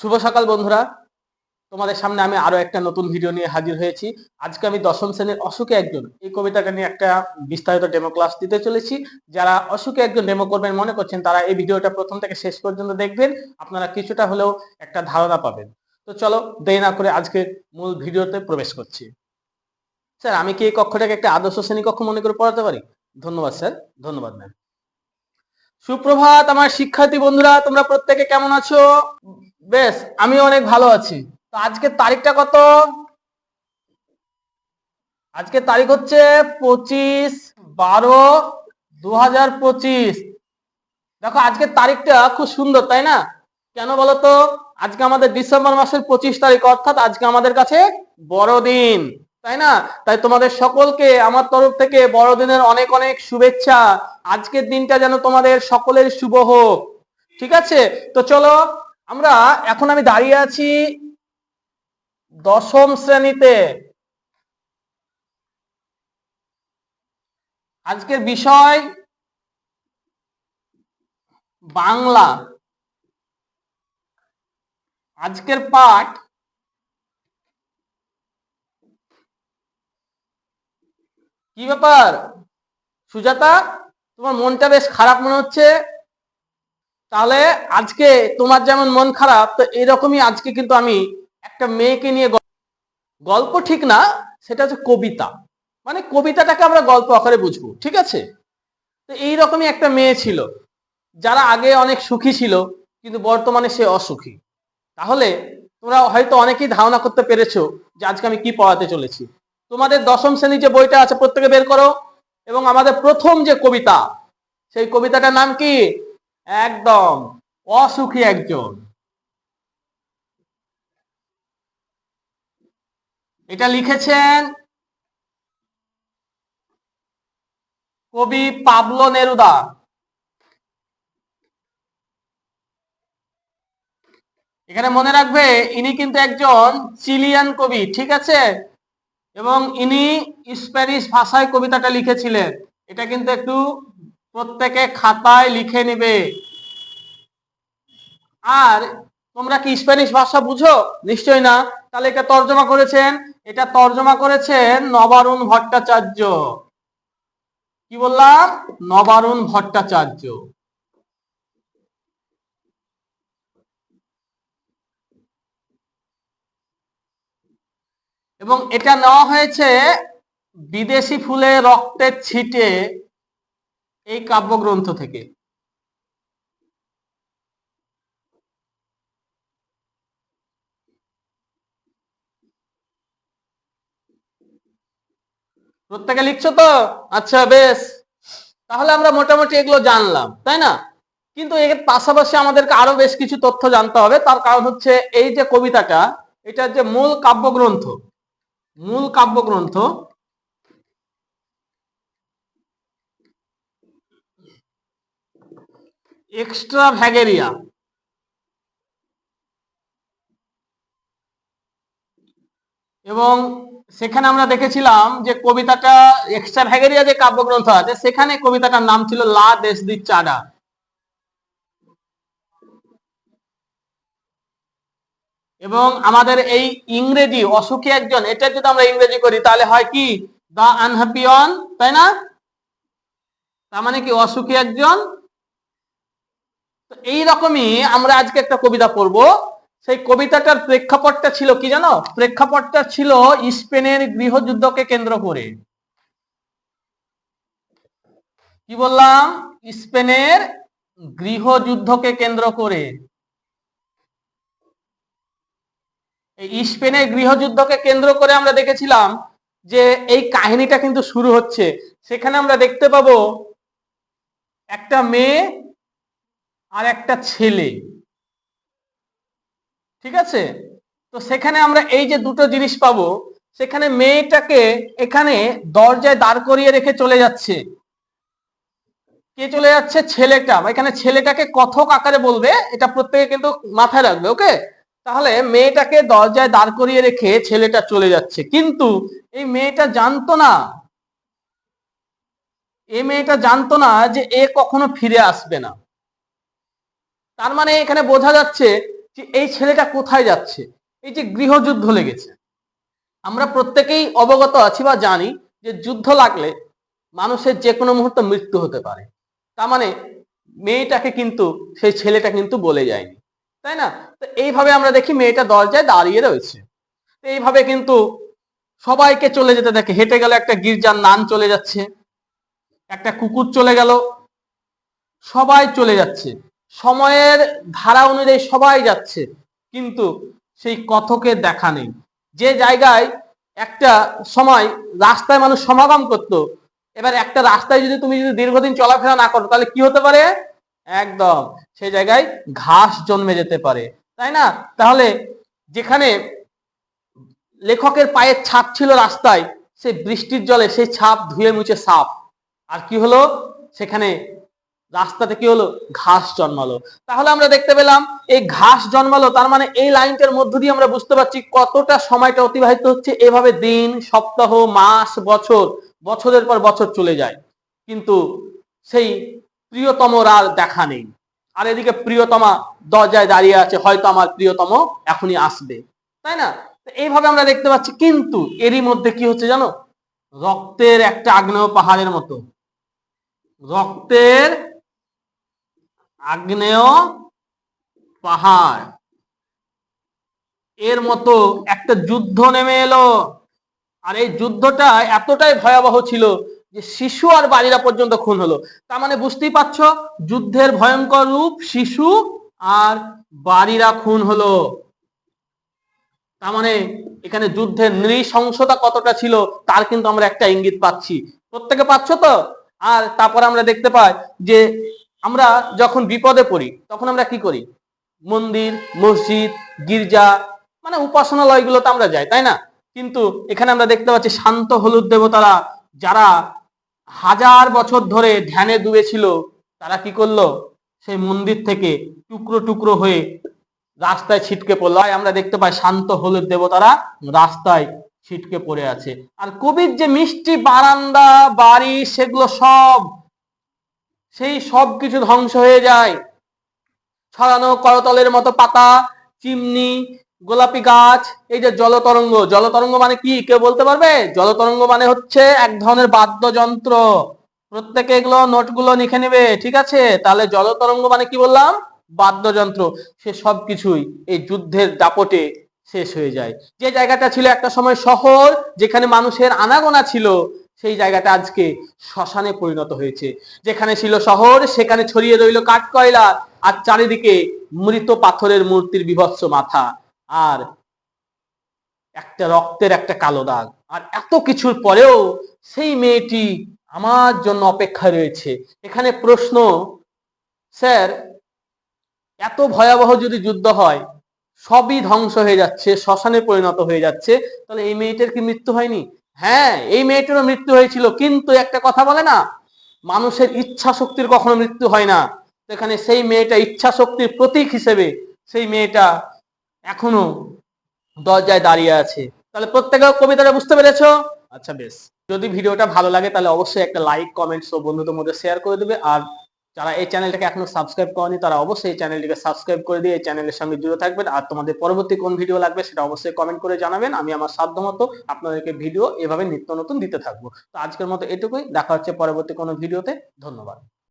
শুভ সকাল বন্ধুরা। তোমাদের সামনে আমি আরও একটা নতুন ভিডিও নিয়ে হাজির হয়েছি। আজকে আমি দশম শ্রেণির অসুখে একজন, এই কবিতাটা নিয়ে একটা বিস্তারিত ডেমো ক্লাস দিতে চলেছি। যারা অসুখে একজন ডেমো করবেন মনে করছেন, তারা এই ভিডিওটা প্রথম থেকে শেষ পর্যন্ত দেখবেন। আপনারা কিছুটা হলেও একটা ধারণা পাবেন। তো চলো, দেরি না করে আজকে মূল ভিডিওতে প্রবেশ করছি। স্যার, আমি কি এই কক্ষটাকে একটা আদর্শ শ্রেণি কক্ষ মনে করে পড়াতে পারি? ধন্যবাদ, স্যার। ধন্যবাদ ম্যাম সুপ্রভাত, আমার শিক্ষার্থী বন্ধুরা, তোমরা প্রত্যেকে কেমন আছো? বেশ, আমি অনেক ভালো আছি। তো আজকের তারিখটা কত? আজকের তারিখ হচ্ছে পঁচিশ বারো দু হাজার পঁচিশ। দেখো, আজকের তারিখটা খুব সুন্দর, তাই না? কেন বলতো? আজকে আমাদের ডিসেম্বর মাসের পঁচিশ তারিখ, অর্থাৎ আজকে আমাদের কাছে বড়দিন, তাই না? তাই তোমাদের সকলকে, আমার তরফ থেকে বড়দিনের অনেক অনেক শুভেচ্ছা। আজকের দিনটা যেন তোমাদের সকলের শুভ হোক, ঠিক আছে? তো চলো আমরা এখন আমি দাঁড়িয়ে আছি দশম শ্রেণীতে। আজকের বিষয় বাংলা। আজকের পাঠ কি ব্যাপার? সুজাতা, তোমার মনটা বেশ খারাপ মনে হচ্ছে? তাহলে আজকে তোমার যেমন মন খারাপ, তো এরকমই আজকে কিন্তু আমি একটা মেয়েকে নিয়ে গল্প ঠিক না, সেটা হচ্ছে কবিতা। মানে কবিতাটাকে আমরা গল্প আকারে বুঝব, ঠিক আছে? তো এইরকমই একটা মেয়ে ছিল, যারা আগে অনেক সুখী ছিল, কিন্তু বর্তমানে সে অসুখী। তাহলে তোমরা হয়তো অনেকেই ধারণা করতে পেরেছ যে আজকে আমি কি পড়াতে চলেছি। তোমাদের দশম শ্রেণির যে বইটা আছে, প্রত্যেকে বের করো। এবং আমাদের প্রথম যে কবিতা, সেই কবিতাটার নাম কি? একদম অসুখী একজন। এটা লিখেছেন কবি পাবলো নেরুদা। এখানে মনে রাখবে, ইনি কিন্তু একজন চিলিয়ান কবি, ঠিক আছে? এবং ইনি স্প্যানিশ ভাষায় কবিতাটা লিখেছিলেন। এটা কিন্তু একটু প্রত্যেকে খাতায় লিখে নেবে। আর তোমরা কি স্প্যানিশ ভাষা বুঝো? নিশ্চয় না। তাহলে এটা তর্জমা করেছেন। এটা তর্জমা করেছেন নবারুণ ভট্টাচার্য। কি বললাম? নবারুণ ভট্টাচার্য। এবং এটা নেওয়া হয়েছে বিদেশি ফুলে রক্তের ছিটে। এই কাব্যগ্রন্থ থেকে। প্রত্যেকে লিখছো তো? আচ্ছা বেশ। তাহলে আমরা মোটামুটি এগুলো জানলাম, তাই না? কিন্তু এর পাশাপাশি আমাদেরকে আরও বেশ কিছু তথ্য জানতে হবে। তার কারণ হচ্ছে এই যে কবিতাটা এটা যে মূল কাব্যগ্রন্থ মূল কাব্যগ্রন্থ এক্সট্রা ভ্যাগেরিয়া এবং সেখানে আমরা দেখেছিলাম যে কবিতাটা এক্সট্রা ভ্যাগেরিয়া যে কাব্যগ্রন্থ আছে, সেখানে কবিতাটার নাম ছিল লা দেশ দি চাডা এবং আমাদের এই ইংরেজি, অসুখী একজন, এটা যদি আমরা ইংরেজি করি, তাহলে হয় কি? দা আনহ্যাপি অন তাই না? তার মানে কি অসুখী একজন? তো এইরকমই আমরা আজকে একটা কবিতা পড়ব। সেই কবিতাটার প্রেক্ষাপটটা ছিল কি জানো? প্রেক্ষাপটটা ছিল স্পেনের গৃহযুদ্ধকে কেন্দ্র করে। কি বললাম? স্পেনের গৃহযুদ্ধকে কেন্দ্র করে। এই স্পেনের গৃহযুদ্ধকে কেন্দ্র করে আমরা দেখেছিলাম যে এই কাহিনীটা কিন্তু শুরু হচ্ছে। সেখানে আমরা দেখতে পাবো একটা মেয়ে আর একটা ছেলে। ঠিক আছে? তো সেখানে আমরা এই যে দুটো জিনিস পাবো, সেখানে মেয়েটাকে এখানে দরজায় দাঁড় করিয়ে রেখে চলে যাচ্ছে। কে চলে যাচ্ছে? ছেলেটা। এখানে ছেলেটাকে কথক আকারে বলবে, এটা প্রত্যেকে কিন্তু মাথায় রাখবে, ওকে? তাহলে মেয়েটাকে দরজায় দাঁড় করিয়ে রেখে ছেলেটা চলে যাচ্ছে। কিন্তু এই মেয়েটা জানতো না, এই মেয়েটা জানতো না যে এ কখনো ফিরে আসবে না। তার মানে এখানে বোঝা যাচ্ছে যে এই ছেলেটা কোথায় যাচ্ছে? এই যে গৃহযুদ্ধ লেগেছে। আমরা প্রত্যেকেই অবগত আছি বা জানি যে যুদ্ধ লাগলে মানুষের যে কোনো মুহূর্তে মৃত্যু হতে পারে। তার মানে মেয়েটাকে কিন্তু, সেই ছেলেটা কিন্তু বলে যায়নি। তাই না? তো এইভাবে আমরা দেখি মেয়েটা দরজায় দাঁড়িয়ে রয়েছে। তো এইভাবে কিন্তু সবাইকে চলে যেতে দেখে হেঁটে গেল একটা গির্জার নান চলে যাচ্ছে, একটা কুকুর চলে গেল, সবাই চলে যাচ্ছে। সময়ের ধারা অনুযায়ী সবাই যাচ্ছে, কিন্তু সেই কথকের দেখা নেই। যে জায়গায় একটা সময় রাস্তায় মানুষ সমাগম করতো, এবার একটা রাস্তায় যদি তুমি যদি দীর্ঘদিন চলাফেরা না করো, তাহলে কি হতে পারে? একদম, সেই জায়গায় ঘাস জন্মে যেতে পারে, তাই না? তাহলে যেখানে লেখকের পায়ের ছাপ ছিল রাস্তায় সেই বৃষ্টির জলে সেই ছাপ ধুয়ে মুছে সাপ আর কি হলো? সেখানে রাস্তাতে কি হলো? ঘাস জন্মালো। তাহলে আমরা দেখতে পেলাম, এই ঘাস জন্মালো, তার মানে এই লাইনটার মধ্য দিয়ে আমরা বুঝতে পারছি কতটা সময়টা অতিবাহিত হচ্ছে। এভাবে দিন, সপ্তাহ, মাস, বছর, বছরের পর বছর চলে যায়। কিন্তু সেই প্রিয়তমর আর দেখা নেই। আর এদিকে প্রিয়তমা দরজায় দাঁড়িয়ে আছে, হয়তো আমার প্রিয়তম এখনই আসবে। তাই না? এইভাবে আমরা দেখতে পাচ্ছি, কিন্তু এরই মধ্যে কি হচ্ছে জানো? রক্তের একটা আগ্নেয় পাহাড়ের মতো। রক্তের আগ্নেয় পাহাড়। এর মতো একটা যুদ্ধ নেমে এলো। আর এই যুদ্ধটা এতটাই ভয়াবহ ছিল যে শিশু আর বাড়িরা পর্যন্ত খুন হলো। তার মানে বুঝতেই পারছ, যুদ্ধের ভয়ঙ্কর রূপ শিশু আর বাড়িরা খুন হলো। তার মানে এখানে যুদ্ধের নৃশংসতা কতটা ছিল তার কিন্তু আমরা একটা ইঙ্গিত পাচ্ছি। প্রত্যেকে পাচ্ছ তো? আর তারপর আমরা দেখতে পাই যে আমরা যখন বিপদে পড়ি, তখন আমরা কি করি? মন্দির, মসজিদ, গির্জা মানে উপাসনালয়গুলোতে আমরা যাই, তাই না? কিন্তু এখানে আমরা দেখতে পাচ্ছি শান্ত হলুদ দেবতারা, যারা হাজার বছর ধরে ধ্যানে ডুবে ছিল, তারা কি করল? সেই মন্দির থেকে টুকরো টুকরো হয়ে রাস্তায় ছিটকে পড়ল। আমরা দেখতে পাই শান্ত হলুদ দেবতারা রাস্তায় ছিটকে পড়ে আছে। আর কবির যে মিষ্টি বারান্দা, বাড়ি, সেগুলো সব সেই সব কিছু ধ্বংস হয়ে যায়। ছড়ানো করতলের মতো পাতা, চিমনি, গোলাপি গাছ, এই যে জলতরঙ্গ জলতরঙ্গ মানে কি? কেউ বলতে পারবে? জলতরঙ্গ মানে হচ্ছে এক ধরনের বাদ্যযন্ত্র। প্রত্যেকে এগুলো নোটগুলো লিখে নেবে, ঠিক আছে? তাহলে জলতরঙ্গ মানে কি বললাম? বাদ্যযন্ত্র। সে সব কিছুই এই যুদ্ধের দাপটে শেষ হয়ে যায়। যে জায়গাটা ছিল একটা সময় শহর, যেখানে মানুষের আনাগোনা ছিল সেই জায়গাটা আজকে শ্মশানে পরিণত হয়েছে। যেখানে ছিল শহর, সেখানে ছড়িয়ে রইল কাঠকয়লা আর চারিদিকে মৃত পাথরের মূর্তির বিভৎস মাথা আর একটা রক্তের একটা কালো দাগ। আর এত কিছুর পরেও সেই মেয়েটি আমার জন্য অপেক্ষায় রয়েছে। এখানে প্রশ্ন, স্যার, এত ভয়াবহ যদি যুদ্ধ হয়, সবই ধ্বংস হয়ে যাচ্ছে, শ্মশানে পরিণত হয়ে যাচ্ছে, তাহলে এই মেয়েটার কি মৃত্যু হয়নি? হ্যাঁ এই মেয়েটারও মৃত্যু হয়েছিল কিন্তু একটা কথা বলে না? মানুষের ইচ্ছা শক্তির কখনো মৃত্যু হয় না। সেখানে সেই মেয়েটা ইচ্ছা শক্তির প্রতীক হিসেবে সেই মেয়েটা এখনও দরজায় দাঁড়িয়ে আছে। তাহলে প্রত্যেকে কবিতাটা বুঝতে পেরেছ? আচ্ছা বেশ। যদি ভিডিওটা ভালো লাগে তাহলে অবশ্যই একটা লাইক কমেন্টস ও বন্ধুদের মধ্যে শেয়ার করে দেবে। আর যারা এই চ্যানেলটাকে এখনও সাবস্ক্রাইব করেনি, তারা অবশ্যই এই চ্যানেলটিকে সাবস্ক্রাইব করে দিয়ে এই চ্যানেলের সঙ্গে জুড়ে থাকবেন। আর তোমাদের পরবর্তী কোন ভিডিও লাগবে সেটা অবশ্যই কমেন্ট করে জানাবেন। আমি আমার সাধ্যমতো আপনাদেরকে ভিডিও এভাবে নিত্য নতুন দিতে থাকব। তো আজকের মতো এটুকুই। দেখা হচ্ছে পরবর্তী কোনো ভিডিওতে। ধন্যবাদ।